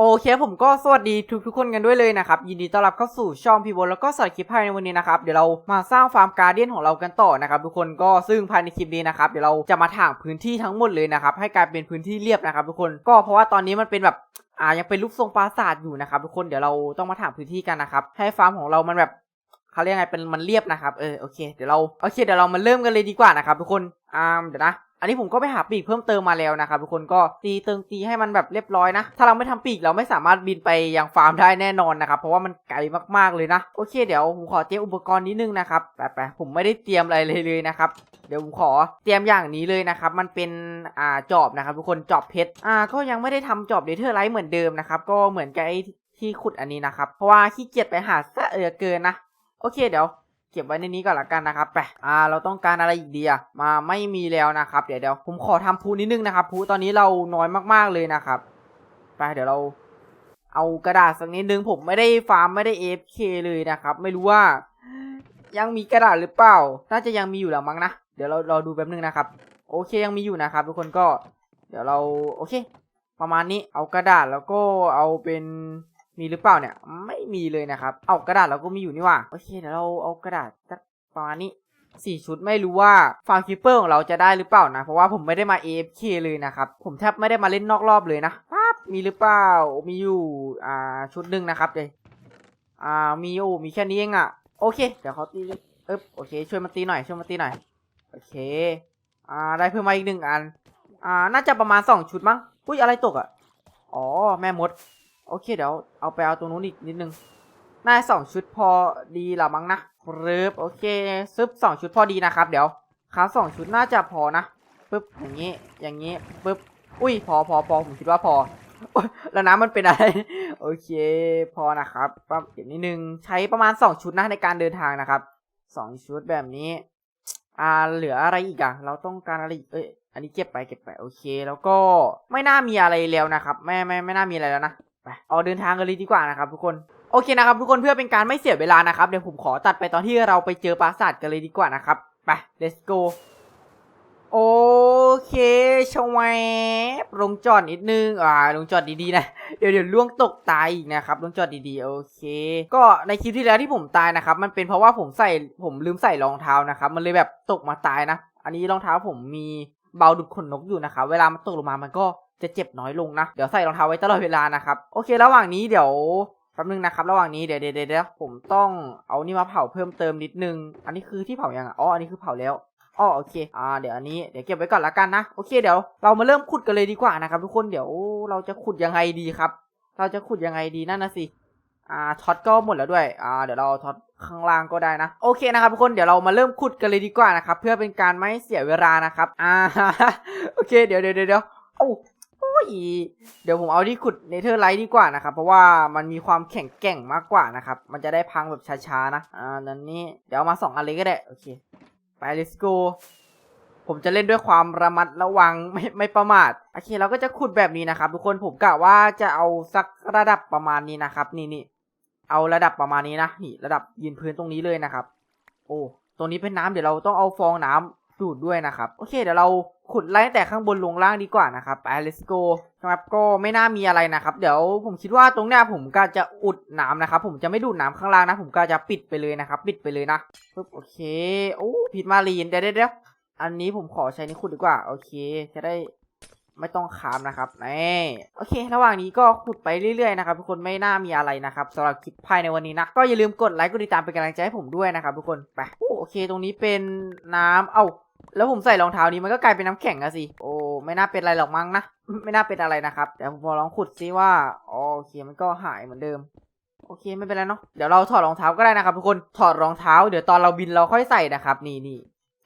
โอเคผมก็สวัสดีทุกทุกๆคนกันด้วยเลยนะครับยินดีต้อนรับเข้าสู่ช่องพีบแล้วก็สารคลิปภายในวันนี้นะครับเดี๋ยวเรามาสร้างฟาร์มการเดียนของเรากันต่อนะครับทุกคนก็ซึ่งภายในคลิปนี้นะครับเดี๋ยวเราจะมาถางพื้นที่ทั้งหมดเลยนะครับให้กลายเป็นพื้นที่เรียบนะครับทุกคนก็เพราะว่าตอนนี้มันเป็นแบบอ่ายังเป็นรูปทรงปราสาทอยู่นะครับทุกคนเดี๋ยวเราต้องมาถางพื้นที่กันนะครับให้ฟาร์มของเรามันแบบเขาเรียกไงเป็นมันเรียบนะครับเออโอเคเดี๋ยวเราโอเคเดี๋ยวเรามาเริ่มกันเลยดีกว่านะครับทุกคนอ่าเดี๋ยวนะ อันนี้ผมก็ไปหาปีกเพิ่มเติมมาแล้วนะครับทุกคนก็ตีเติงตีให้มันแบบเรียบร้อยนะ ถ้าเราไม่ทำปีกเราไม่สามารถบินไปยังฟาร์มได้แน่นอนนะครับ เพราะว่ามันไกลมากๆเลยนะ โอเคเดี๋ยวผมขอเตรียมอุปกรณ์นิดนึงนะครับไปไปๆผมไม่ได้เตรียมอะไรเลยเลยนะครับเดี๋ยวผมขอเตรียมอย่างนี้เลยนะครับ มันเป็นอ่าจอบนะครับทุกคนจอบเพชรอ่าก็ยังไม่ได้ทำจอบเดเทอร์ไลท์เหมือนเดิมนะครับก็เหมือนกับไอ้ที่ขุดอันนี้นะครับเพราะว่าขี้เกียจไปหาซะเออเกินนะโอเคเดี๋ยว เก็บไว้ในนี้ก่อนละกันนะครับไปอ่าเราต้องการอะไรอีกดีอะมาไม่มีแล้วนะครับ เดี๋ยวเดี๋ยวผมขอทำพูนิดนึงนะครับพูตอนนี้เราน้อยมากๆเลยนะครับไปเดี๋ยวเราเอากระดาษสักนิดนึงผมไม่ได้ฟาร์มไม่ได้ AFK เลยนะครับ ไม่รู้ว่า ยังมีกระดาษหรือเปล่า น่าจะยังมีอยู่แล้วมั้งนะเดี๋ยวเราเราดูแป๊บนึงนะครับ โอเคยังมีอยู่นะครับ ทุกคนก็ เดี๋ยวเราโอเค ประมาณนี้เอากระดาษแล้วก็เอาเป็น มีหรือเปล่าเนี่ย ไม่มีเลยนะครับ เอากระดาษเราก็มีอยู่นี่ว่าโอเคเดี๋ยวเราเอากระดาษสักประมาณนี้สี่ชุดไม่รู้ว่าฟาร์มคิปเปอร์ของเราจะได้หรือเปล่านะ เพราะว่าผมไม่ได้มา AFK เลยนะครับ ผมแทบไม่ได้มาเล่นนอกรอบเลยนะปั๊บมีหรือเปล่า มีอยู่อ่าชุดหนึ่งนะครับเดี๋ยอ่ามีอยู่มีแค่นี้เองอะโอเค เดี๋ยวเขาตีเอ๊บโอเค ช่วยมาตีหน่อยช่วยมาตีหน่อยโอเคอ่าได้เพิ่มมาอีกหนึ่งอันอ่าน่าจะประมาณสองชุดมั้งอุ้ยอะไรตกอะอ๋อแม่มด โอเคเดี๋ยวเอาไปเอาตรงนู้นอีกนิดนึงน่าสองชุดพอดีละมั้งนะรึบโอเคซึบสองชุดพอดีนะครับ เดี๋ยวครับสองชุดน่าจะพอนะปึ๊บอย่างนี้อย่างนี้ปึ๊บอุ้ยพอพอพอผมคิดว่าพออแล้วน้ำมันเป็นอะไร โอเค พอนะครับปั๊บเก็บนิดนึงใช้ประมาณสองชุดนะในการเดินทางนะครับสองชุดแบบนี้ อ่าเหลืออะไรอีกอะเราต้องการอะไรเอ้ยอันนี้เก็บไปเก็บไปโอเค แล้วก็ไม่น่ามีอะไรแล้วนะครับ ไม่ไม่ไม่น่ามีอะไรแล้วนะ ไปเอาเดินทางกันเลยดีกว่านะครับทุกคนโอเคนะครับทุกคนเพื่อเป็นการไม่เสียเวลานะครับเดี๋ยวผมขอตัดไปตอนที่เราไปเจอปราสาทกันเลยดีกว่านะครับไป let's go โอเคชวบลงจอดนิดนึง อ่า ลงจอดดีๆนะ เดี๋ยวเดี๋ยวล่วงตกตายอีกนะครับ ลงจอดดีๆ โอเค ก็ในคลิปที่แล้วที่ผมตายนะครับ มันเป็นเพราะว่าผมใส่ ผมลืมใส่รองเท้านะครับ มันเลยแบบตกมาตายนะ อันนี้รองเท้าผมมีเบาดุดขนนกอยู่นะครับ เวลามันตกลงมา มันก็ จะเจ็บน้อยลงนะ เดี๋ยวใส่รองเท้าไว้ตลอดเวลานะครับ โอเค ระหว่างนี้เดี๋ยวแป๊บนึงนะครับ ระหว่างนี้เดี๋ยวเดี๋ยวเดี๋ยวผมต้องเอานี่มาเผาเพิ่มเติมนิดนึง อันนี้คือที่เผายังอ๋อ อันนี้คือเผาแล้วอ๋อโอเค อ่า เดี๋ยวอันนี้ เดี๋ยวเก็บไว้ก่อนละกันนะ โอเค เดี๋ยวเรามาเริ่มขุดกันเลยดีกว่านะครับทุกคน เดี๋ยวเราจะขุดยังไงดีครับ เราจะขุดยังไงดีนั่นนะสิ อ่าท็อตก็หมดแล้วด้วย อ่า เดี๋ยวเราท็อตข้างล่างก็ได้นะ โอเคนะครับทุกคน เดี๋ยวเรามาเริ่มขุดกันเลยดีกว่านะครับ เพื่อเป็นการไม่เสียเวลานะครับ อ่า โอเค เดี๋ยวเดี๋ยวเดี๋ยวเดี๋ยวโอ้โอ้ ยเดี๋ยวผมเอาที่ขุดเนเธอร์ไลท์ดีกว่านะครับ เพราะว่ามันมีความแข็งแกร่งมากกว่านะครับ มันจะได้พังแบบช้าๆนะ อ่านั่นนี่เดี๋ยวมาสองอันเลยก็ได้ โอเค ไป let's go ผมจะเล่นด้วยความระมัดระวังไม่ไม่ประมาท โอเคเราก็จะขุดแบบนี้นะครับ ทุกคนผมกะว่าจะเอาสักระดับประมาณนี้นะครับ นี่นี่เอาระดับประมาณนี้นะนี่ระดับยืนพื้นตรงนี้เลยนะครับ โอ้ตรงนี้เป็นน้ำเดี๋ยวเราต้องเอาฟองน้ำดูดด้วยนะครับ โอเค เดี๋ยวเราขุดไล่ตั้งแต่ข้างบนลงล่างดีกว่านะครับไป let's go ครับก็ไม่น่ามีอะไรนะครับ เดี๋ยวผมคิดว่าตรงเนี้ยผมก็จะอุดน้ำนะครับ ผมจะไม่ดูดน้ำข้างล่างนะ ผมก็จะปิดไปเลยนะครับ ปิดไปเลยนะปึ๊บโอเคโอ้ผิดมารีนเดี๋ยวเดี๋ยวเดี๋ยวอันนี้ผมขอใช้นี่ขุดดีกว่า โอเค จะได้ไม่ต้องขามนะครับนี่โอเค ระหว่างนี้ก็ขุดไปเรื่อยๆนะครับทุกคนไม่น่ามีอะไรนะครับสำหรับคลิปภายในวันนี้นะ ก็อย่าลืมกดไลค์กดติดตามเป็นกำลังใจให้ผมด้วยนะครับทุกคนไปโอ้โอเค ตรงนี้เป็นน้ำเอ้า แล้วผมใส่รองเท้านี้มันก็กลายเป็นน้ำแข็งอะสิ โอ้ ไม่น่าเป็นอะไรหรอกมั้งนะ ไม่น่าเป็นอะไรนะครับ เดี๋ยวผมลองขุดซิว่าโอเคมันก็หายเหมือนเดิม โอเคไม่เป็นไรเนาะ เดี๋ยวเราถอดรองเท้าก็ได้นะครับทุกคน ถอดรองเท้า เดี๋ยวตอนเราบินเราค่อยใส่นะครับ นี่นี่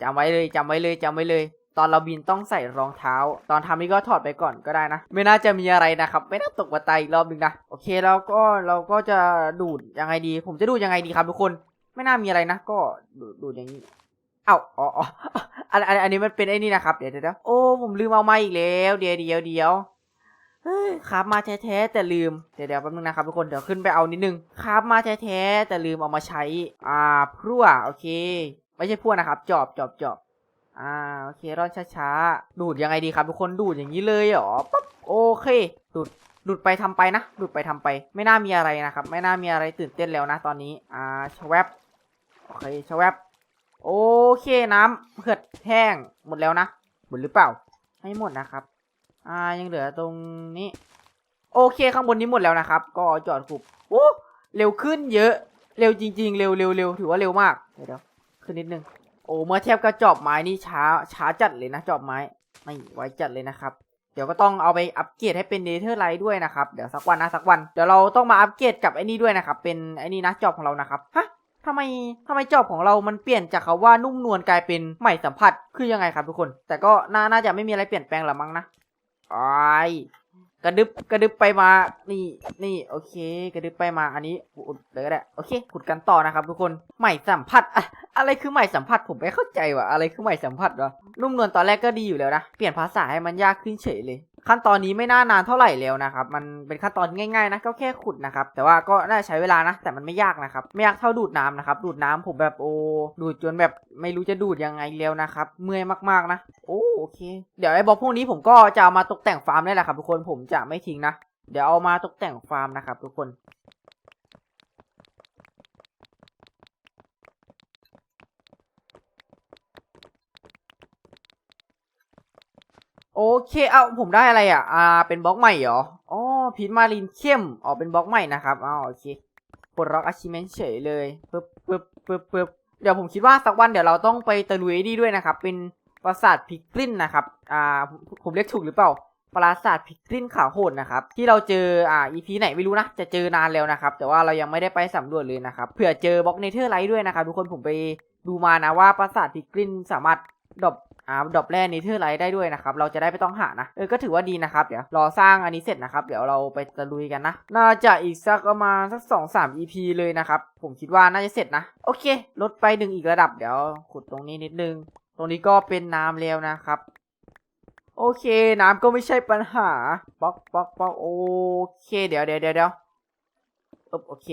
จำไว้เลยจำไว้เลยจำไว้เลย ตอนเราบินต้องใส่รองเท้า ตอนทำนี่ก็ถอดไปก่อนก็ได้นะ ไม่น่าจะมีอะไรนะครับ ไม่น่าตกมาตายอีกรอบนึงนะ โอเคแล้วก็เราก็จะดูดยังไงดี ผมจะดูดยังไงดีครับทุกคน ไม่น่ามีอะไรนะ ก็ดูดอย่างนี้ เอ้าอ๋ออ๋ออันอันอันนี้มันเป็นไอ้นี่นะครับ เดี๋ยวเดี๋ยวโอ้ผมลืมเอามาอีกแล้ว เดี๋ยวเดี๋ยวเดี๋ยวเฮ้ยครับมาแท้ๆแต่ลืม เดี๋ยวเดี๋ยวแป๊บนึงนะครับทุกคนเดี๋ยวขึ้นไปเอานิดนึงครับมาแท้ๆแต่ลืมเอามาใช้ อ่าพรั่วโอเค ไม่ใช่พรั่วนะครับ จอบจอบจอบอ่าโอเคร่อนช้าๆดูดยังไงดีครับทุกคนดูดอย่างนี้เลยเหรอปั๊บโอเค ดูดดูดไปทำไปนะดูดไปทำไป ไม่น่ามีอะไรนะครับ ไม่น่ามีอะไรตื่นเต้นแล้วนะตอนนี้ อ่าชวบโอเคชวบ โอเคน้ำเผือดแห้งหมดแล้วนะ หมดหรือเปล่าให้หมดนะครับ อ่ายังเหลือตรงนี้ โอเคข้างบนนี้หมดแล้วนะครับ ก็จอดขุบโอ้เร็วขึ้นเยอะ เร็วจริง ๆ เร็วเร็วเร็วถือว่าเร็วมากเดี๋ยวเดี๋ยวขึ้นนิดนึง โอ้เมื่อเทียบกับจอบไม้นี่ช้าช้าจัดเลยนะจอบไม้ไม่ไว้จัดเลยนะครับ เดี๋ยวก็ต้องเอาไปอัปเกรดให้เป็นเนเธอร์ไลท์ด้วยนะครับ เดี๋ยวสักวันนะสักวัน เดี๋ยวเราต้องมาอัปเกรดกับไอ้นี่ด้วยนะครับ เป็นไอ้นี่นะจอบของเรานะครับ ฮะ ทำไมทำไมจอบของเรามันเปลี่ยนจากคาว่านุ่มนวลกลายเป็นใหม่สัมผัสคือยังไงครับทุกคน แต่ก็น่าน่าจะไม่มีอะไรเปลี่ยนแปลงหรอมั้งนะไอกระดึบกระดึบไปมา นี่นี่โอเค กระดึบไปมาอันนี้อุดเลยก็ได้โอเคขุดกันต่อนะครับทุกคนใหม่สัมผัสอะไรคือใหม่สัมผัสผมไม่เข้าใจว่ะอะไรคือใหม่สัมผัสวะนุ่มนวลตอนแรกก็ดีอยู่แล้วนะ เปลี่ยนภาษาให้มันยากขึ้นเฉยเลย ขั้นตอนนี้ไม่น่านานเท่าไหร่แล้วนะครับ มันเป็นขั้นตอนง่ายๆนะก็แค่ขุดนะครับ แต่ว่าก็น่าใช้เวลานะ แต่มันไม่ยากนะครับ ไม่ยากเท่าดูดน้ำนะครับ ดูดน้ำผมแบบโอ้ดูดจนแบบไม่รู้จะดูดยังไงแล้วนะครับ เมื่อยมากๆนะ โอ้โอเค เดี๋ยวไอ้บล็อกพวกนี้ผมก็จะเอามาตกแต่งฟาร์มนี่แหละครับทุกคนผมจะไม่ทิ้งนะ เดี๋ยวเอามาตกแต่งฟาร์มนะครับทุกคน โอเค เอาผมได้อะไรอะ อ่า เป็นบล็อกใหม่เหรอ อ๋อพีทมารินเข้มอ๋อเป็นบล็อกใหม่นะครับอ๋อโอเคปลดล็อกอาชิเมนเฉยเลยปึ๊บปึ๊บปึ๊บปึ๊บเดี๋ยวผมคิดว่าสักวันเดี๋ยวเราต้องไปตะลุยนี่ด้วยนะครับ เป็นปราสาทพิกลินนะครับ อ่า ผมเรียกถูกหรือเปล่า ปราสาทพิกลินขาวโหดนะครับ ที่เราเจอ อ่า EP ไหนไม่รู้นะ จะเจอนานแล้วนะครับ แต่ว่าเรายังไม่ได้ไปสำรวจเลยนะครับ เผื่อเจอบล็อกเนเธอร์ไลท์ด้วยนะครับทุกคนผมไปดูมานะว่าปราสาทพิกลินสามารถดรอป อ่าดรอปแร่เนเธอร์ไลท์ได้ด้วยนะครับ เราจะได้ไม่ต้องหานะ เออ ก็ถือว่าดีนะครับ เดี๋ยวรอสร้างอันนี้เสร็จนะครับ เดี๋ยวเราไปตะลุยกันนะ น่าจะอีกสักประมาณสักสองสาม EP เลยนะครับ ผมคิดว่าน่าจะเสร็จนะ โอเค ลดไปหนึ่งอีกระดับ เดี๋ยวขุดตรงนี้นิดนึง ตรงนี้ก็เป็นน้ำแล้วนะครับ โอเค น้ำก็ไม่ใช่ปัญหา ป๊อกป๊อกป๊อกโอเค เดี๋ยวเดี๋ยวเดี๋ยวเดี๋ยวโอเค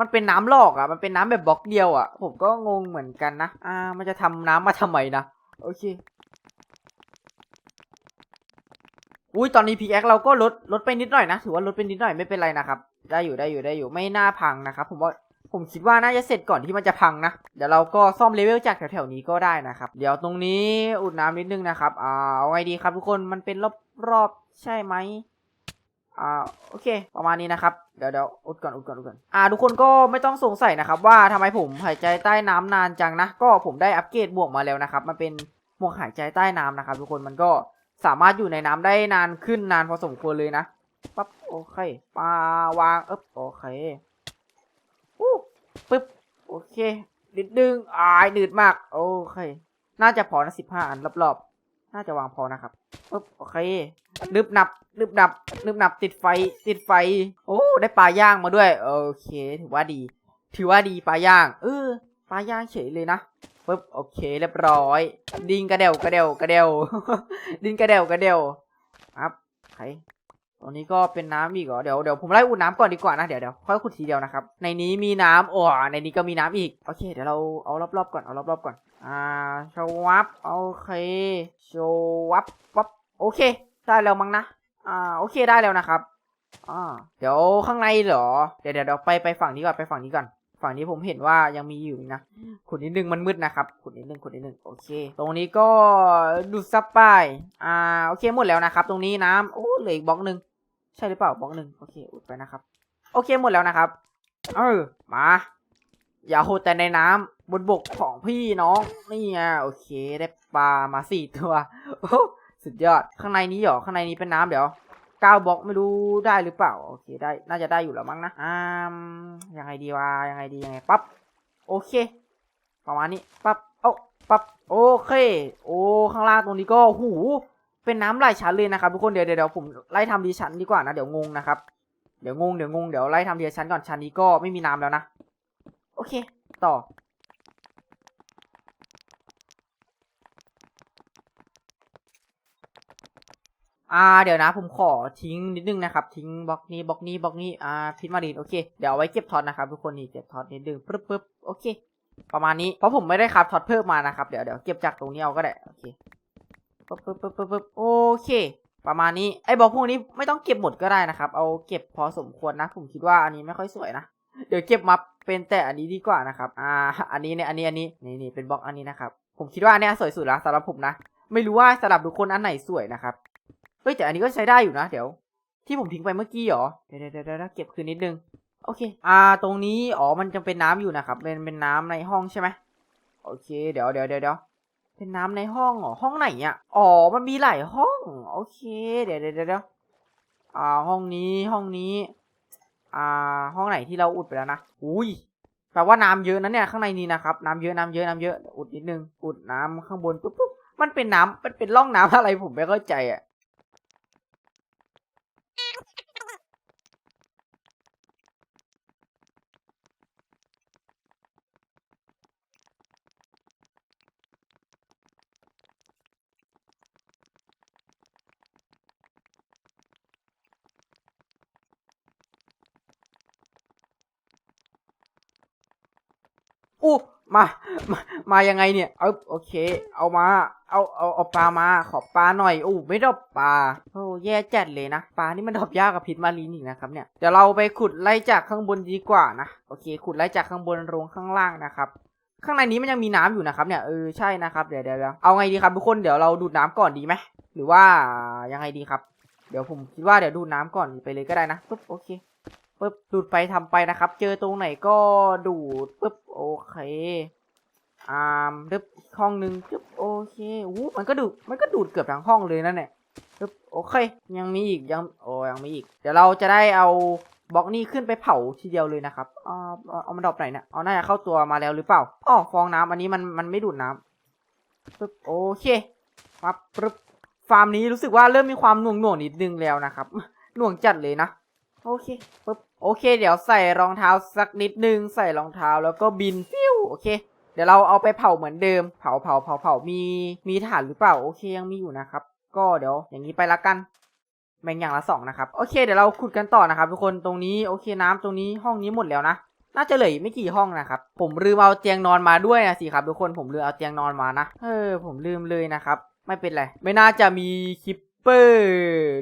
มันเป็นน้ำหลอกอะ มันเป็นน้ำแบบบล็อกเดียวอะ ผมก็งงเหมือนกันนะ อ่า มันจะทำน้ำมาทำไมนะ โอเคอุ้ยตอนนี้พีแอคเราก็ลดลดไปนิดหน่อยนะ ถือว่าลดไปนิดหน่อยไม่เป็นไรนะครับ ได้อยู่ได้อยู่ได้อยู่ไม่น่าพังนะครับ ผมว่าผมคิดว่าน่าจะเสร็จก่อนที่มันจะพังนะ เดี๋ยวเราก็ซ่อมเลเวลจากแถวๆนี้ก็ได้นะครับ เดี๋ยวตรงนี้อุดน้ำนิดนึงนะครับอ่าเอาไงดีครับทุกคนมันเป็นรอบๆใช่ไหม อ่าโอเค ประมาณนี้นะครับ เดี๋ยวเดี๋ยวอุดก่อนอุดก่อนอุดก่อนอ่าทุกคนก็ไม่ต้องสงสัยนะครับ ว่าทำไมผมหายใจใต้น้ำนานจังนะ ก็ผมได้อัปเกรดบวกมาแล้วนะครับ มันเป็นหมวกหายใจใต้น้ำนะครับ ทุกคนมันก็สามารถอยู่ในน้ำได้นานขึ้นนานพอสมควรเลยนะปั๊บโอเคปลาวางเอ๊บโอเคอู้ปึ๊บโอเคดิดดึงอายดืดมาก โอเค น่าจะพอนะสิบห้าอันรอบๆ น่าจะวางพอนะครับปึ๊บโอเคนึบหนับนึบหนับนึบหนับติดไฟติดไฟ โอ้ได้ปลาย่างมาด้วย โอเค ถือว่าดี ถือว่าดีปลาย่าง เออปลาย่างเฉยเลยนะปึ๊บโอเคเรียบร้อย ดิงกระเดวกระเดวกระเดวดินกระเดวกระเดวครับใครตรงนี้ก็เป็นน้ำอีกเหรอเดี๋ยวเดี๋ยวผมไล่อุดน้ำก่อนดีกว่านะเดี๋ยวเดี๋ยวค่อยขุดทีเดียวนะครับในนี้มีน้ำโอ้ในนี้ก็มีน้ำอีกโอเคเดี๋ยวเราเอารอบๆก่อนเอารอบๆก่อน อ่าชวับโอเคชวับวับโอเค ได้แล้วมั้งนะอ่าโอเคได้แล้วนะครับอ่าเดี๋ยวข้างในเหรอ เดี๋ยวเดี๋ยวไปไปฝั่งนี้ก่อนไปฝั่งนี้ก่อน ฝั่งนี้ผมเห็นว่ายังมีอยู่นะขุดนิดนึงมันมืดนะครับขุดนิดนึงขุดนิดนึงโอเค ตรงนี้ก็ดูดซับไปอ่าโอเคหมดแล้วนะครับ ตรงนี้น้ำโอ้เหลืออีกบล็อกหนึ่งใช่หรือเปล่าบล็อกหนึ่งโอเคอุดไปนะครับ โอเคหมดแล้วนะครับ เออมา อย่าโหดแต่ในน้ำบนบกของพี่น้อง นี่ไงโอเคได้ปลามาสี่ตัวสุดยอดข้างในนี้หรอข้างในนี้เป็นน้ำเดี๋ยวก้าบล็อกไม่รู้ได้หรือเปล่าโอเคได้น่าจะได้อยู่แล้วมั้งนะอ่ามยังไงดีวะยังไงดียังไงปั๊บโอเค ประมาณนี้ปั๊บเอ้าปั๊บโอเค โอ้ข้างล่างตรงนี้ก็หูเป็นน้ำไหลชั้นเลยนะครับทุกคนเดี๋ยวเดี๋ยวเดี๋ยวผมไล่ทำดีชั้นดีกว่านะเดี๋ยวงงนะครับเดี๋ยวงงเดี๋ยวงงเดี๋ยวไล่ทำดีชั้นก่อนชั้นนี้ก็ไม่มีน้ำแล้วนะ อเค ต่อ อ่า เดี๋ยวนะ ผมขอทิ้งนิดนึงนะครับ ทิ้งบล็อกนี้บล็อกนี้บล็อกนี้ อ่า พิษมารีนโอเค เดี๋ยวเอาไว้เก็บท็อตนะครับทุกคนนี่เก็บท็อตนิดนึงปึ๊บปึ๊บโอเค ประมาณนี้ เพราะผมไม่ได้ครับท็อตเพิ่มมานะครับ เดี๋ยวเดี๋ยวเก็บจากตรงนี้เอาก็ได้ โอเคปึ๊บปึ๊บปึ๊บปึ๊บบโอเคประมาณนี้ไอ้บล็อกพวกนี้ไม่ต้องเก็บหมดก็ได้นะครับ เอาเก็บพอสมควรนะ ผมคิดว่าอันนี้ไม่ค่อยสวยนะ เดี๋ยวเก็บมา เป็นแต่อันนี้ดีกว่านะครับ อ่า อันนี้เนี่ย อันนี้ อันนี้ นี่นี่เป็นบล็อกอันนี้นะครับ ผมคิดว่าอันเนี้ยสวยสุดละสำหรับผมนะ ไม่รู้ว่าสำหรับทุกคนอันไหนสวยนะครับ เฮ้ยแต่อันนี้ก็ใช้ได้อยู่นะ เดี๋ยว ที่ผมทิ้งไปเมื่อกี้หรอ เดี๋ยวเดี๋ยวเดี๋ยวเก็บคืนนิดนึง โอเค อ่า ตรงนี้ อ๋อ มันจะเป็นน้ำอยู่นะครับ เป็น เป็นน้ำในห้องใช่ไหมโอเค เดี๋ยวเดี๋ยวเดี๋ยวเดี๋ยวเป็นน้ำในห้องเหรอ ห้องไหนอะ อ๋อ มันมีหลายห้อง โอเค เดี๋ยวเดี๋ยวเดี๋ยวเดี๋ยวอ่า ห้องนี้ ห้องนี้ อ่าห้องไหนที่เราอุดไปแล้วนะอุ้ยแปลว่าน้ำเยอะนะเนี่ยข้างในนี้นะครับน้ำเยอะน้ำเยอะน้ำเยอะอุดนิดนึงอุดน้ำข้างบนปุ๊บปุ๊บมันเป็นน้ำมันเป็นร่องน้ำอะไรผมไม่เข้าใจอะ อู้ มามา มายังไงเนี่ย เอาโอเค เอามา เอาเอาเอาปลามา ขอปลาหน่อยอู้ไม่ดอปปลาโอ้แย่จัดเลยนะปลานี่มันดรอปยากกับพิษมารีนอีกนะครับเนี่ยเดี๋ยวเราไปขุดไล่จากข้างบนดีกว่านะโอเค ขุดไล่จากข้างบนลงข้างล่างนะครับข้างในนี้มันยังมีน้ำอยู่นะครับเนี่ยเออใช่นะครับเดี๋ยวเดี๋ยวเดี๋ยวเอาไงดีครับทุกคนเดี๋ยวเราดูดน้ำก่อนดีไหมหรือว่ายังไงดีครับ เดี๋ยวผมคิดว่าเดี๋ยวดูดน้ำก่อนไปเลยก็ได้นะปุ๊บโอเค ปึ๊บดูดไปทำไปนะครับ เจอตรงไหนก็ดูดปึ๊บโอเคอ่ามปึ๊บห้องหนึ่งปึ๊บโอเคอู้มันก็ดูดมันก็ดูดเกือบทั้งห้องเลยนั่นแหละปึ๊บโอเค ยังมีอีกยังโอ้ยังมีอีก เดี๋ยวเราจะได้เอาบล็อกนี้ขึ้นไปเผาทีเดียวเลยนะครับอ่าเอาเอามันดรอปไหนเนี่ยเอาน่าจะเข้าตัวมาแล้วหรือเปล่าอ๋อฟองน้ำอันนี้มันมันไม่ดูดน้ำปึ๊บโอเคปั๊บปึ๊บฟาร์มนี้รู้สึกว่าเริ่มมีความหน่วงหน่วงนิดนึงแล้วนะครับ หน่วงจัดเลยนะ โอเคปึ๊บ โอเค เดี๋ยวใส่รองเท้าสักนิดนึง ใส่รองเท้าแล้วก็บินฟิวโอเค เดี๋ยวเราเอาไปเผาเหมือนเดิม เผาเผาเผาเผามีมีถ่านหรือเปล่าโอเคยังมีอยู่นะครับ ก็เดี๋ยวอย่างนี้ไปละกันแบ่งอย่างละสองนะครับโอเคเดี๋ยวเราขุดกันต่อนะครับ ทุกคนตรงนี้โอเคน้ำตรงนี้ห้องนี้หมดแล้วนะน่าจะเหลือไม่กี่ห้องนะครับ ผมลืมเอาเตียงนอนมาด้วยนะสิครับทุกคนผมลืมเอาเตียงนอนมานะเออผมลืมเลยนะครับ ไม่เป็นไรไม่น่าจะมีคิปเปอร์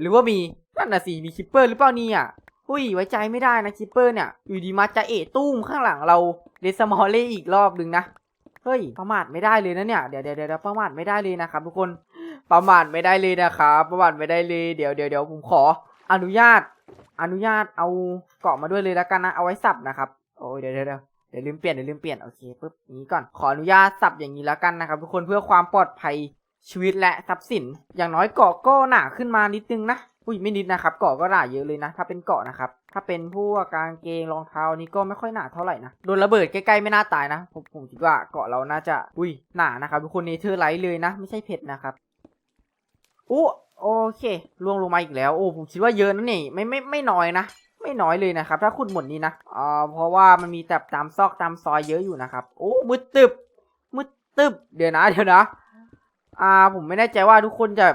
หรือว่ามีนั่นน่ะสิมีคิปเปอร์หรือเปล่านี่ย อุ้ยไว้ใจไม่ได้นะคิปเปอร์เนี่ยอยู่ดีมาจะเอะตุ้มข้างหลังเราเดสมอลเล่อีกรอบหนึ่งนะเฮ้ยประมาทไม่ได้เลยนะเนี่ยเดี๋ยวเดี๋ยวเดี๋ยวประมาทไม่ได้เลยนะครับทุกคนประมาทไม่ได้เลยนะครับประมาทไม่ได้เลยเดี๋ยวเดี๋ยวเดี๋ยวผมขอ อนุญาต อนุญาตเอาเกาะมาด้วยเลยแล้วกันนะเอาไว้สับนะครับโอ้ยเดี๋ยวเดี๋ยวเดี๋ยวเดี๋ยวลืมเปลี่ยนเดี๋ยวลืมเปลี่ยนโอเคปุ๊บนี้ก่อนขออนุญาตสับอย่างนี้แล้วกันนะครับทุกคนเพื่อความปลอดภัยชีวิตและทรัพย์สิน อย่างน้อยเกาะก็หนาขึ้นมานิดนึงนะ อุ้ยไม่นิดนะครับ เกาะก็หนาเยอะเลยนะ ถ้าเป็นเกาะนะครับ ถ้าเป็นพวกกางเกงรองเท้านี่ก็ไม่ค่อยหนาเท่าไหร่นะ โดนระเบิดใกล้ๆไม่น่าตายนะ ผมผมคิดว่าเกาะเราน่าจะ อุ้ยหนานะครับทุกคนเนเธอร์ไลท์เลยนะ ไม่ใช่เพชรนะครับอู้โอเคล่วงลงมาอีกแล้ว โอ้ผมคิดว่าเยอะนะนี่ไม่ไม่ไม่น้อยนะไม่น้อยเลยนะครับ ถ้าขุดหมดนี้นะอ่าเพราะว่ามันมีแต่ตามซอกตามซอยเยอะอยู่นะครับโอ้มืดตึบมืดตึบเดี๋ยวนะ เดี๋ยวนะ อ่าผมไม่แน่ใจว่าทุกคนจะ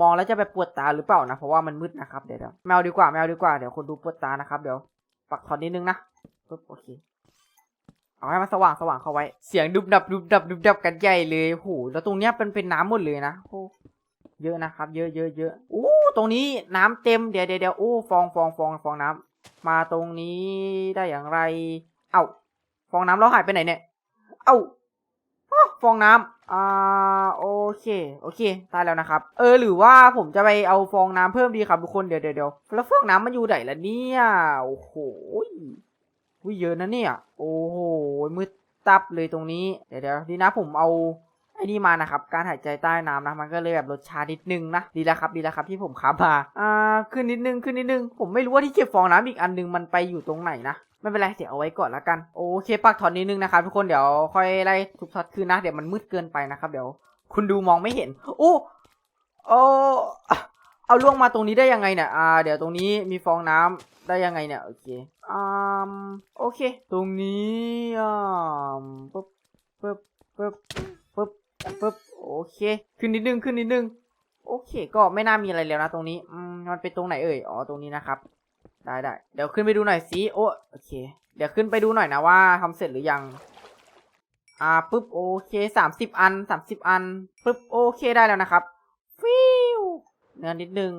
มองแล้วจะไปปวดตาหรือเปล่านะ เพราะว่ามันมืดนะครับเดี๋ยวแมวดีกว่าแมวดีกว่าเดี๋ยวคนดูปวดตานะครับเดี๋ยวปักถอนนิดนึงนะปึ๊บโอเคเอาให้มันสว่างสว่างเข้าไว้ เสียงดุบดับดุบดับดุบดับกันใหญ่เลยโหแล้วตรงเนี้ยเป็นเป็นน้ำหมดเลยนะโอ้เยอะนะครับ เยอะเยอะเยอะโอ้ตรงนี้น้ำเต็มเดี๋ยวเดี๋ยวเดี๋ยวโอ้ฟองฟองฟองฟองน้ำมาตรงนี้ได้อย่างไร เอ้าฟองน้ำเราหายไปไหนเนี่ย เอ้าอ้อ ฟองน้ำอ่าโอเค โอเคตายแล้วนะครับ เออ หรือว่าผมจะไปเอาฟองน้ำเพิ่มดีครับทุกคนเดี๋ยวเดี๋ยวแล้วฟองน้ำมันอยู่ไหนล่ะเนี่ยโอ้โหวิเยอะนะเนี่ย โอ้โหมืดตับเลยตรงนี้ เดี๋ยวเดี๋ยวดีนะผมเอาไอ้นี่มานะครับ การหายใจใต้น้ำนะ มันก็เลยแบบรสชานิดนึงนะ ดีแล้วครับ ดีแล้วครับที่ผมคับมา อ่า ขึ้นนิดนึง ขึ้นนิดนึง ผมไม่รู้ว่าที่เก็บฟองน้ำอีกอันนึงมันไปอยู่ตรงไหนนะ ไม่เป็นไรเดี๋ยวเอาไว้ก่อนละกันโอเคปักถอนนิดนึงนะครับทุกคนเดี๋ยวค่อยไล่ทุบท็อตคืนนะเดี๋ยวมันมืดเกินไปนะครับเดี๋ยวคุณดูมองไม่เห็นโอ้โอ้เอาล่วงมาตรงนี้ได้ยังไงเนี่ยอ่าเดี๋ยวตรงนี้มีฟองน้ำได้ยังไงเนี่ยโอเคอ่าโอเค ตรงนี้อ่าปึ๊บปึ๊บปึ๊บปึ๊บปึ๊บโอเคขึ้นนิดนึงขึ้นนิดนึงโอเค ก็ไม่น่ามีอะไรแล้วนะตรงนี้อืมมันเป็นตรงไหนเอ่ยอ๋อตรงนี้นะครับ ได้ได้เดี๋ยวขึ้นไปดูหน่อยสิโอ้โอเค เดี๋ยวขึ้นไปดูหน่อยนะว่าทำเสร็จหรือยัง อ่าปุ๊บโอเคสามสิบอันสามสิบอันปุ๊บโอเคได้แล้วนะครับฟิวเนื้อนิดนึง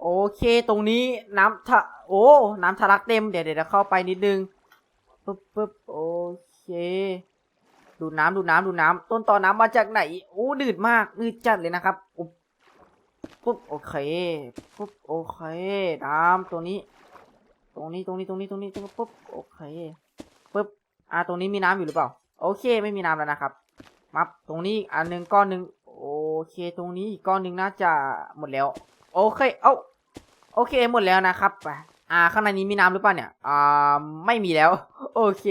โอเค ตรงนี้น้ำทะโอ้ น้ำทะลักเต็ม เดี๋ยวเดี๋ยวเข้าไปนิดนึง ปึ๊บปึ๊บโอเค ดูน้ำดูน้ำดูน้ำ ต้นตอน้ำมาจากไหน โอ้ ดืดมาก ดืดจัดเลยนะครับ อุ๊บ ปุ๊บโอเคปุ๊บโอเคน้ำตัวนี้ตรงนี้ ตรงนี้ตรงนี้ตรงนี้ตรงนี้ปุ๊บโอเคปุ๊บอ่าตรงนี้มีน้ำอยู่หรือเปล่า โอเคไม่มีน้ำแล้วนะครับมับตรงนี้อันหนึ่งก้อนหนึ่งโอเค ตรงนี้อีกก้อนหนึ่งน่าจะหมดแล้ว โอเคเอ้าโอเคหมดแล้วนะครับไปอ่าข้างในนี้มีน้ำหรือเปล่าเนี่ยอ่าไม่มีแล้ว โอเค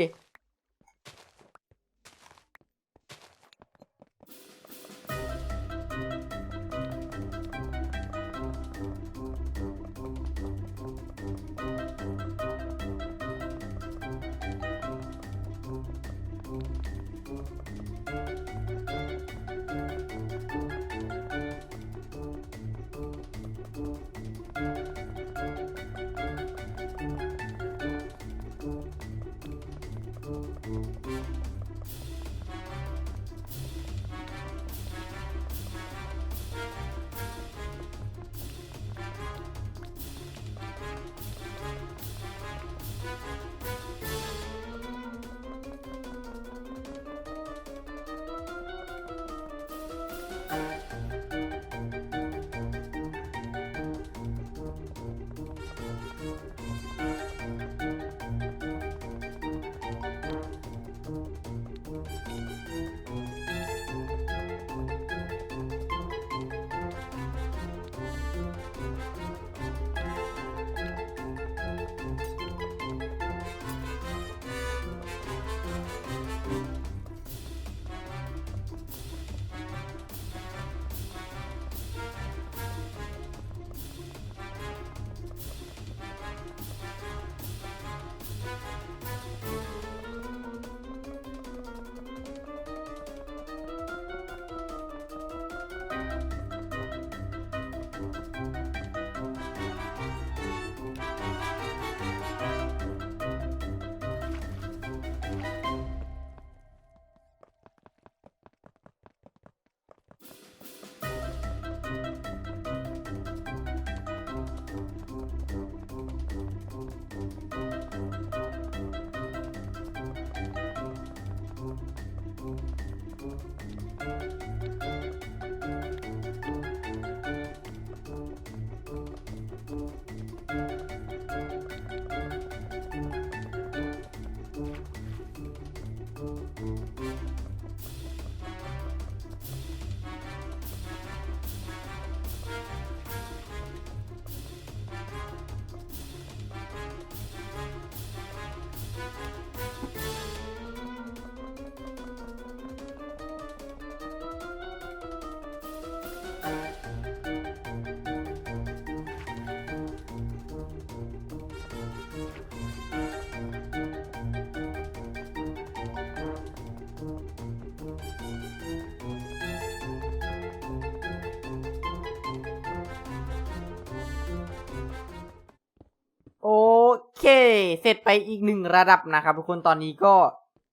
เคเสร็จไปอีกหนึ่งระดับนะครับ ทุกคนตอนนี้ก็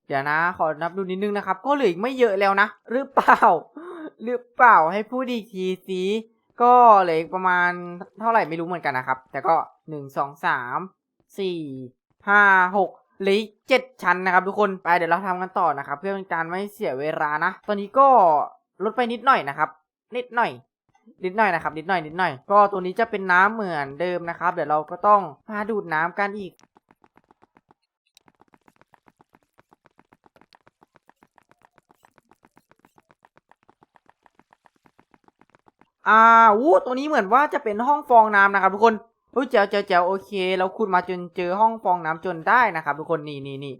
เดี๋ยวนะ ขอนับดูนิดนึงนะครับ ก็เหลืออีกไม่เยอะแล้วนะ หรือเปล่า หรือเปล่าให้พูดอีกทีสิก็เหลืออีกประมาณเท่าไหร่ไม่รู้เหมือนกันนะครับ แต่ก็หนึ่งสองสามสี่ห้าหกหลือเจ็ดชั้นนะครับ ทุกคนไปเดี๋ยวเราทำกันต่อนะครับ เพื่อเป็นการไม่เสียเวลานะ ตอนนี้ก็ลดไปนิดหน่อยนะครับ นิดหน่อย นิดหน่อยนะครับนิดหน่อยนิดหน่อย ก็ตัวนี้จะเป็นน้ำเหมือนเดิมนะครับ เดี๋ยวเราก็ต้องมาดูดน้ำกันอีกอ่าวู้ตัวนี้เหมือนว่าจะเป็นห้องฟองน้ำนะครับทุกคนอุ้ยเจ๋วเจ๋วเจ๋วโอเค เราขุดมาจนเจอห้องฟองน้ำจนได้นะครับทุกคนนี่นี่นี่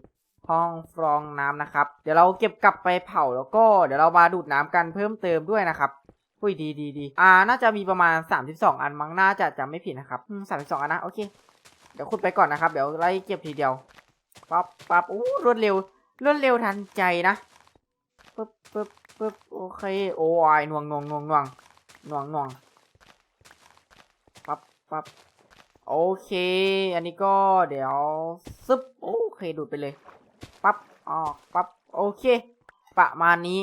ห้องฟองน้ำนะครับ เดี๋ยวเราเก็บกลับไปเผาแล้วก็เดี๋ยวเรามาดูดน้ำกันเพิ่มเติมด้วยนะครับ อุ้ยดีดีดีอ่า น่าจะมีประมาณ 32 อันมั้งน่าจะจำไม่ผิดนะครับสามสิบสองอันนะ โอเค เดี๋ยวขุดไปก่อนนะครับ เดี๋ยวไล่เก็บทีเดียว ปั๊บปั๊บอู้รวดเร็ว รวดเร็วทันใจนะปึ๊บปึ๊บปึ๊บโอเค โอ้ยหน่วงหน่วงหน่วงหน่วงหน่วงหน่วงปั๊บปั๊บโอเค อันนี้ก็เดี๋ยวซึบโอเคดูดไปเลย ปั๊บออกปั๊บโอเค ประมาณนี้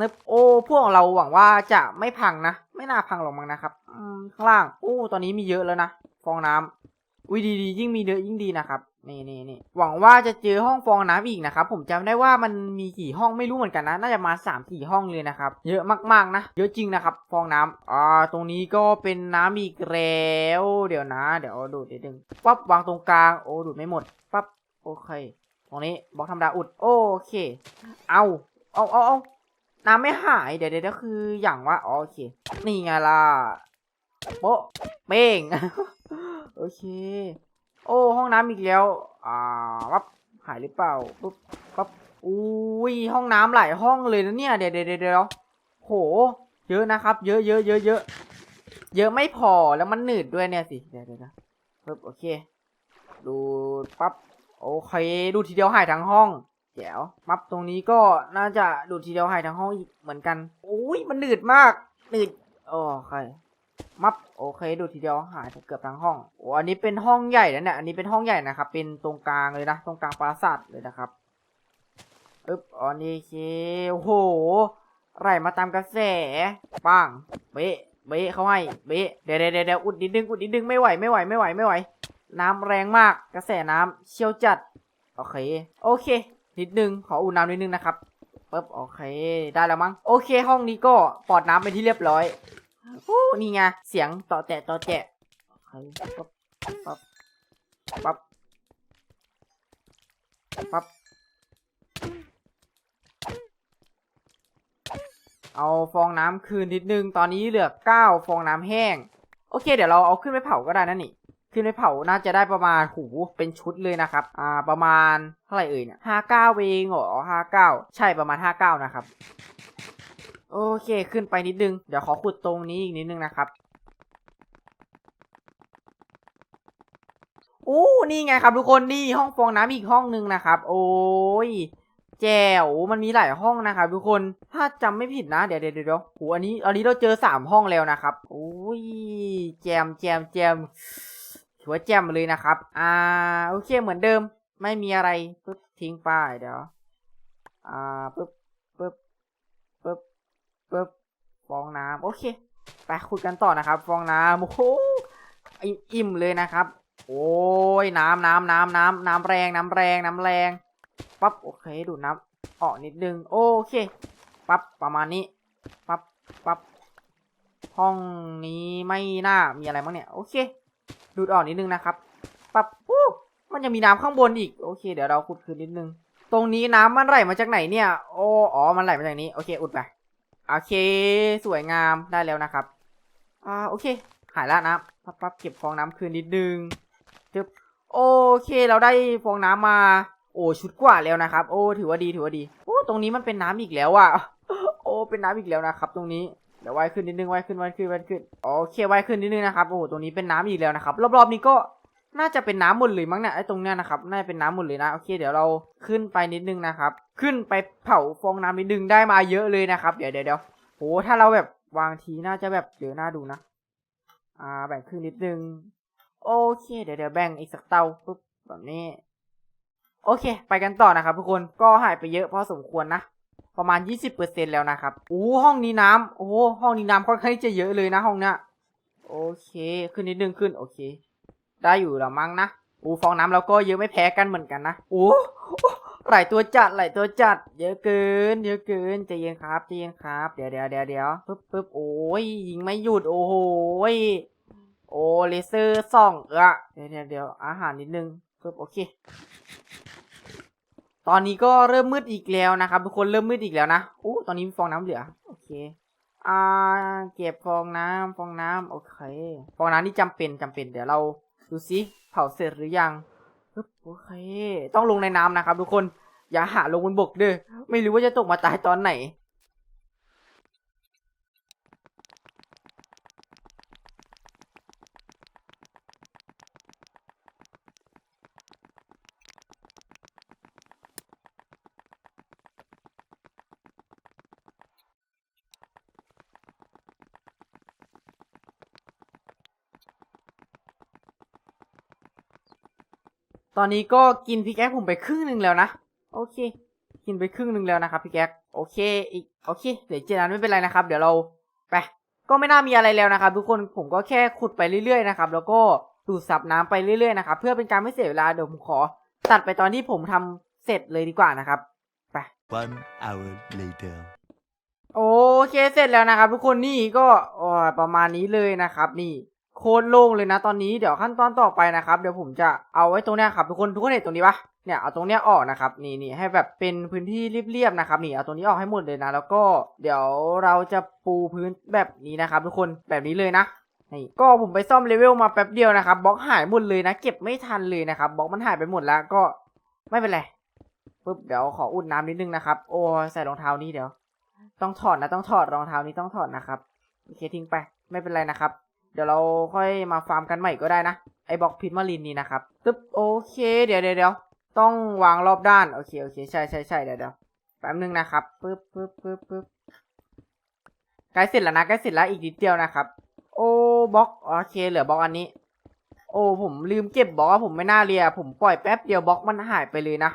นึบโอ้ พวกเราหวังว่าจะไม่พังนะ ไม่น่าพังหรอกมั้งนะครับอืมข้างล่าง โอ้ ตอนนี้มีเยอะแล้วนะ ฟองน้ำอุ้ยดีๆยิ่งมีเยอะยิ่งดีนะครับ นี่นี่นี่หวังว่าจะเจอห้องฟองน้ำอีกนะครับ ผมจำได้ว่ามันมีกี่ห้องไม่รู้เหมือนกันนะ น่าจะมาสามสี่ห้องเลยนะครับ เยอะมากๆนะ เยอะจริงนะครับ ฟองน้ำอ่า ตรงนี้ก็เป็นน้ำอีกแล้ว เดี๋ยวนะ เดี๋ยวดูดนิดนึงปั๊บวางตรงกลาง โอ้ ดูดไม่หมด ปั๊บ โอเค ตรงนี้บล็อกธรรมดาอุด โอเค เอา เอาเอาเอา น้ำไม่หาย เดี๋ยวเดี๋ยวคืออย่างว่าโอเค นี่ไงล่ะโป๊ะเป้งโอเค โอ้ห้องน้ำอีกแล้ว อ่าปั๊บหายหรือเปล่าปุ๊บปั๊บอุ้ยห้องน้ำหลายห้องเลยนะเนี่ย เดี๋ยวเดี๋ยวเดี๋ยวโห เยอะนะครับ เยอะเยอะเยอะเยอะเยอะไม่พอแล้วมันหนืดด้วยเนี่ยสิ เดี๋ยวเดี๋ยวปึ๊บโอเค ดูปั๊บโอเค ดูทีเดียวหายทั้งห้อง แจ๋วมับตรงนี้ก็น่าจะดูดทีเดียวหายทั้งห้องอีกเหมือนกันโอ้ยมันหนืดมากหนืดโอเคมับโอเค ดูทีเดียวหายเกือบทั้งห้องโอ้อันนี้เป็นห้องใหญ่แล้วเนี่ยอันนี้เป็นห้องใหญ่นะครับ เป็นตรงกลางเลยนะตรงกลางปราสาทเลยนะครับอึ๊บอันนี้เคโอ้โหไหลมาตามกระแสปังเบะเบะเขาให้เบะเดี๋ยวเดี๋ยวเดี๋ยวอุดนิดนึงอุดนิดนึงไม่ไหวไม่ไหวไม่ไหวไม่ไหว น้ำแรงมากกระแสน้ำเชี่ยวจัด โอเค โอเค นิดนึง ขออุ่นน้ำนิดนึงนะครับปึ๊บโอเค ได้แล้วมั้ง โอเคห้องนี้ก็ปลอดน้ำเป็นที่เรียบร้อยโอ้นี่ไง เสียงต่อแตะต่อแตะโอเคปั๊บปั๊บปั๊บปั๊บเอาฟองน้ำคืนนิดนึง ตอนนี้เหลือเก้าฟองน้ำแห้ง โอเค เดี๋ยวเราเอาขึ้นไปเผาก็ได้นะนี่ ขึ้นไปเผาน่าจะได้ประมาณหูเป็นชุดเลยนะครับ อ่า ประมาณเท่าไหร่เอ่ยเนี่ยห้าเก้าเองเหรอห้าเก้าใช่ประมาณห้าเก้านะครับ โอเคขึ้นไปนิดนึง เดี๋ยวขอขุดตรงนี้อีกนิดนึงนะครับโอ้นี่ไงครับทุกคนนี่ห้องฟองน้ำอีกห้องนึงนะครับ โอ้ยแจ๋วมันมีหลายห้องนะครับทุกคนถ้าจำไม่ผิดนะเดี๋ยวเดี๋ยวเดี๋ยวโหอันนี้อันนี้เราเจอสามห้องแล้วนะครับโอ้ยแจมแจมแจม ถือว่าแจมเลยนะครับ อ่าโอเคเหมือนเดิม ไม่มีอะไรปึ๊บทิ้งไปเดี๋ยว อ่าปึ๊บปึ๊บปึ๊บปึ๊บฟองน้ำโอเค ไปคุยกันต่อนะครับ ฟองน้ำโอ้โหอิ่มเลยนะครับ โอ้ยน้ำน้ำน้ำน้ำน้ำแรงน้ำแรงน้ำแรงปั๊บโอเคดูน้ำออกนิดนึงโอเคปั๊บประมาณนี้ปั๊บปั๊บห้องนี้ไม่น่ามีอะไรมั้งเนี่ย โอเค ดูดออกนิดนึงนะครับปั๊บอู้มันจะมีน้ำข้างบนอีก โอเค เดี๋ยวเราขุดคืนนิดนึง ตรงนี้น้ำมันไหลมาจากไหนเนี่ย โอ้อ๋อ มันไหลมาจากนี้ โอเค อุดไป โอเค สวยงาม ได้แล้วนะครับ อ่า โอเค หายละนะปั๊บปั๊บเก็บฟองน้ำคืนนิดนึงจึ๊บโอเค เราได้ฟองน้ำมา โอ้ ชุดกว่าแล้วนะครับ โอ้ ถือว่าดี ถือว่าดี โอ้ ตรงนี้มันเป็นน้ำอีกแล้วอะโอ้ เป็นน้ำอีกแล้วนะครับ ตรงนี้ เดี๋ยวว่ายขึ้นนิดนึงว่ายขึ้นว่ายขึ้นว่ายขึ้นโอเคว่ายขึ้นนิดนึงนะครับโอ้ตรงนี้เป็นน้ำอีกแล้วนะครับรอบๆนี้ก็น่าจะเป็นน้ำหมดเลยมั้งเนี่ยไอ้ตรงเนี้ยนะครับน่าจะเป็นน้ำหมดเลยนะโอเคเดี๋ยวเราขึ้นไปนิดนึงนะครับ ขึ้นไปเผาฟองน้ำนิดนึงได้มาเยอะเลยนะครับ เดี๋ยวเดี๋ยวเดี๋ยวโอ้ถ้าเราแบบวางทีน่าจะแบบเยอะน่าดูนะ อ่าแบ่งครึ่งนิดนึง โอเค เดี๋ยวเดี๋ยวแบ่งอีกสักเตาปุ๊บแบบนี้ โอเค ไปกันต่อนะครับทุกคนก็หายไปเยอะพอสมควรนะ ประมาณ 20%แล้วนะครับโอ้ห้องนี้น้ำโอ้ห้องนี้น้ำค่อนข้างจะเยอะเลยนะห้องเนี้ยโอเค ขึ้นนิดนึงขึ้นโอเค ได้อยู่แล้วมั้งนะโอ้ฟองน้ำเราก็เยอะไม่แพ้กันเหมือนกันนะโอ้หลายตัวจัดหลายตัวจัด เยอะเกิน เยอะเกินใจเย็นครับใจเย็นครับ เดี๋ยวเดี๋ยวเดี๋ยวเดี๋ยวปึ๊บปึ๊บโอ้ยยิงไม่หยุดโอ้โหโอ้เลเซอร์ส่องเออเดี๋ยวเดี๋ยวเดี๋ยวอาหารนิดนึงปึ๊บโอเค ตอนนี้ก็เริ่มมืดอีกแล้วนะครับทุกคนเริ่มมืดอีกแล้วนะอู้ตอนนี้ฟองน้ำเหลือ โอเค อ่า เก็บฟองน้ำฟองน้ำโอเค ฟองน้ำนี่จำเป็นจำเป็น เดี๋ยวเราดูซิเผาเสร็จหรือยังโอเค ต้องลงในน้ำนะครับ ทุกคน อย่าหาลงบนบกเด้อ ไม่รู้ว่าจะตกมาตายตอนไหน ตอนนี้ก็กินพิกแอคผมไปครึ่งหนึ่งแล้วนะ โอเค กินไปครึ่งหนึ่งแล้วนะครับพี่แก๊กโอเคอีกโอเคเหลือเจ็ดอันไม่เป็นไรนะครับ เดี๋ยวเราไปก็ไม่น่ามีอะไรแล้วนะครับ ทุกคนผมก็แค่ขุดไปเรื่อยๆนะครับแล้วก็ดูดซับน้ำไปเรื่อยๆนะครับเพื่อเป็นการไม่เสียเวลาเดี๋ยวผมขอ ตัดไปตอนที่ผมทำเสร็จเลยดีกว่านะครับไป One hour later. โอเคเสร็จแล้วนะครับ ทุกคนนี่ก็โอ้ยประมาณนี้เลยนะครับ นี่ โคตรโล่งเลยนะตอนนี้เดี๋ยวขั้นตอนต่อไปนะครับเดี๋ยวผมจะเอาไว้ตรงเนี้ยครับทุกคนทุกคนเห็นตรงนี้ปะเนี่ยเอาตรงเนี้ยออกนะครับนี่นี่ให้แบบเป็นพื้นที่เรียบๆนะครับนี่เอาตรงนี้ออกให้หมดเลยนะ แล้วก็เดี๋ยวเราจะปูพื้นแบบนี้นะครับ ทุกคนแบบนี้เลยนะนี่ก็ผมไปซ่อมเลเวลมาแป๊บเดียวนะครับบล็อกหายหมดเลยนะ เก็บไม่ทันเลยนะครับบล็อกมันหายไปหมดแล้วก็ไม่เป็นไรปุ๊บเดี๋ยวขออุดน้ำนิดนึงนะครับ โอ้ใส่รองเท้านี้เดี๋ยว ต้องถอดนะต้องถอดรองเท้านี้ต้องถอดนะครับโอเคทิ้งไปไม่เป็นไรนะครับ เดี๋ยวเราค่อยมาฟาร์มกันใหม่ก็ได้นะ ไอ้บล็อกพิษมารินนี่นะครับตึ๊บโอเค เดี๋ยวเดี๋ยวต้องวางรอบด้าน โอเค โอเค ใช่ใช่ใช่เดี๋ยวเดี๋ยวแป๊บนึงนะครับปึ๊บปึ๊บปึ๊บปึ๊บใกล้เสร็จแล้วนะใกล้เสร็จแล้วอีกนิดเดียวนะครับ โอ้บล็อกโอเคเหลือบล็อกอันนี้ โอ้ผมลืมเก็บบล็อกว่าผมไม่น่าเรียผมปล่อยแป๊บเดียวบล็อกมันหายไปเลยนะ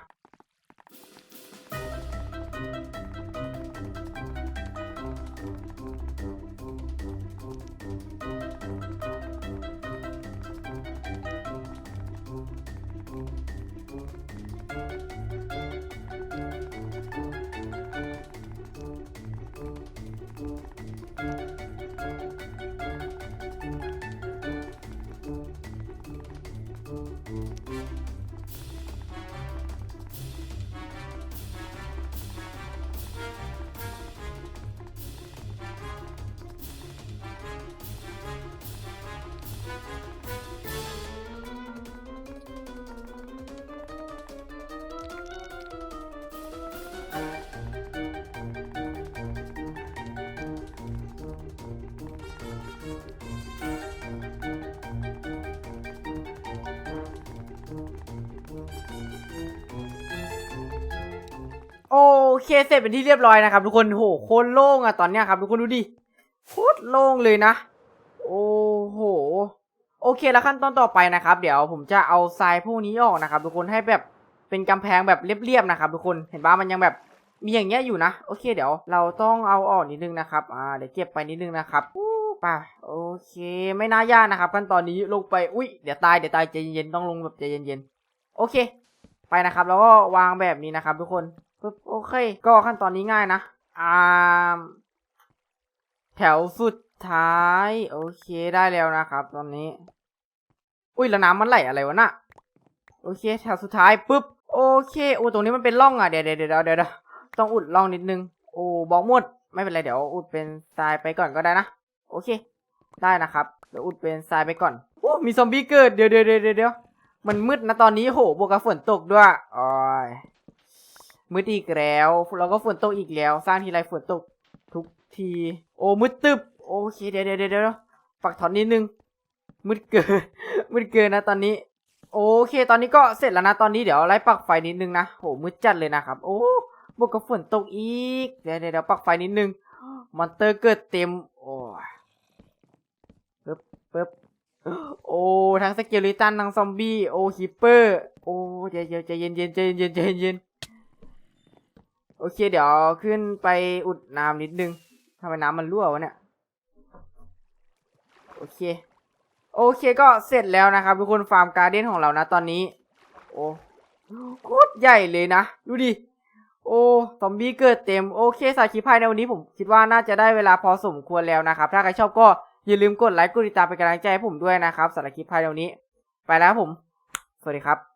เคเสร็จเป็นที่เรียบร้อยนะครับทุกคนโหโคตรโล่งอะตอนเนี้ยครับทุกคนดูดิโคตรโล่งเลยนะ โอ้โหโอเคแล้วขั้นตอนต่อไปนะครับ เดี๋ยวผมจะเอาทรายพวกนี้ออกนะครับ ทุกคนให้แบบเป็นกำแพงแบบเรียบๆนะครับ ทุกคนเห็นป่ะมันยังแบบมีอย่างเงี้ยอยู่นะโอเคเดี๋ยวเราต้องเอาออกนิดนึงนะครับอ่าเดี๋ยวเก็บไปนิดนึงนะครับอู้ป่ะโอเคไม่น่ายากนะครับ ขั้นตอนนี้ลงไปอุ้ยเดี๋ยวตายเดี๋ยวตายใจเย็นๆต้องลงแบบใจเย็นๆโอเค ไปนะครับ แล้วก็วางแบบนี้นะครับ ทุกคน ปึ๊บโอเค ก็ขั้นตอนนี้ง่ายนะอ่าแถวสุดท้าย โอเคได้แล้วนะครับ ตอนนี้ อุ้ยแล้วน้ำมันไหลอะไรวะน่ะโอเค แถวสุดท้ายปุ๊บโอเคโอ้ตรงนี้มันเป็นร่องอะเดี๋ยวเดี๋ยวเดี๋ยวเดี๋ยวเดี๋ยวต้องอุดร่องนิดนึงโอ้บล็อกหมดไม่เป็นไรเดี๋ยวอุดเป็นทรายไปก่อนก็ได้นะโอเค ได้นะครับเดี๋ยวอุดเป็นทรายไปก่อนโอ้มีซอมบี้เกิดเดี๋ยวเดี๋ยวเดี๋ยวเดี๋ยวมันมืดนะตอนนี้โหบวกกับฝนตกด้วยอ้ย มืดอีกแล้วแล้วก็ฝนตกอีกแล้ว สร้างทีไรฝนตกทุกที โอ้มืดตึบโอเคเดี๋ยวเดี๋ยวเดี๋ยวเดี๋ยวปักถอนนิดนึงมืดเกินมืดเกินนะตอนนี้ โอเค ตอนนี้ก็เสร็จแล้วนะตอนนี้เดี๋ยวไล่ปักไฟนิดนึงนะโหมืดจัดเลยนะครับ โอ้บวกกับฝนตกอีกเดี๋ยวเดี๋ยวเดี๋ยวปักไฟนิดนึงมอนเตอร์เกิดเต็ม โอ้ยปึ๊บปึ๊บโอ้ทั้งสเกลิตันทั้งซอมบี้โอ้ฮิปเปอร์ โอ้ใจเย็นใจเย็นใจเย็นใจเย็นใจเย็น โอเค เดี๋ยวขึ้นไปอุดน้ำนิดนึงทำไมน้ำมันรั่ววะเนี่ย โอเค โอเคก็เสร็จแล้วนะครับทุกคนฟาร์มการ์เด้นของเรานะตอนนี้ โอ้โคตรใหญ่เลยนะ ดูดิ โอ้ซอมบี้เกิดเต็ม โอเคสายคลิปภายในวันนี้ผมคิดว่าน่าจะได้เวลาพอสมควรแล้วนะครับ ถ้าใครชอบก็อย่าลืมกดไลค์กดติดตามเป็นกำลังใจให้ผมด้วยนะครับสำหรับคลิปภายในวันนี้ ไปแล้วผม สวัสดีครับ